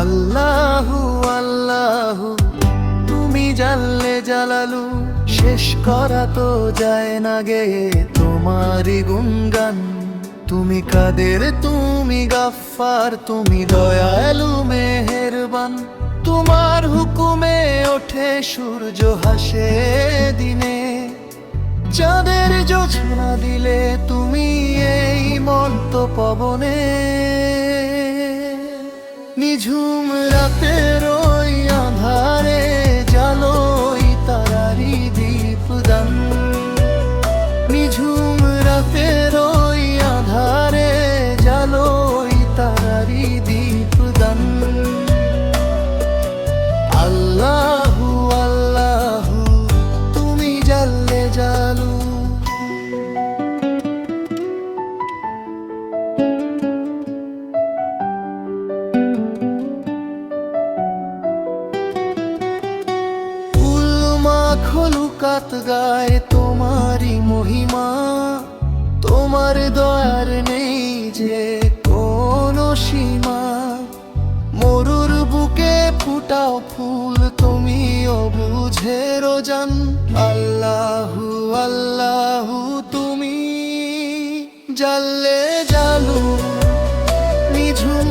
আল্লাহু আল্লাহু, তুমি জানলে জ্বালালু শেষ করা তো যায় না গে তোমারি গুনগান তুমি কাদের, তুমি গাফার তুমি দয়ালু মেহেরবান। তোমার হুকুমে ওঠে সূর্য হাসে দিনে। চাঁদের যোছনা দিলে তুমি এই মন্ত পবনে। নিঝুম রাতের ওই আধারে, জালোই তারারি দীপদান নিঝুম রাতের ওই আধারে, জালোই তারারি দীপদান আল্লাহু আল্লাহু, তুমি জাল্লে জালু। উলমা খলুকাত গায় তোমারই মহিমা। তোমার দয়ার নেই যে কোনো সীমা। মরুর বুকে ফুটাও ফুল, তুমি বুঝে রোজান। আল্লাহু আল্লাহু, তুমি জাল্লে জালু নিঝুম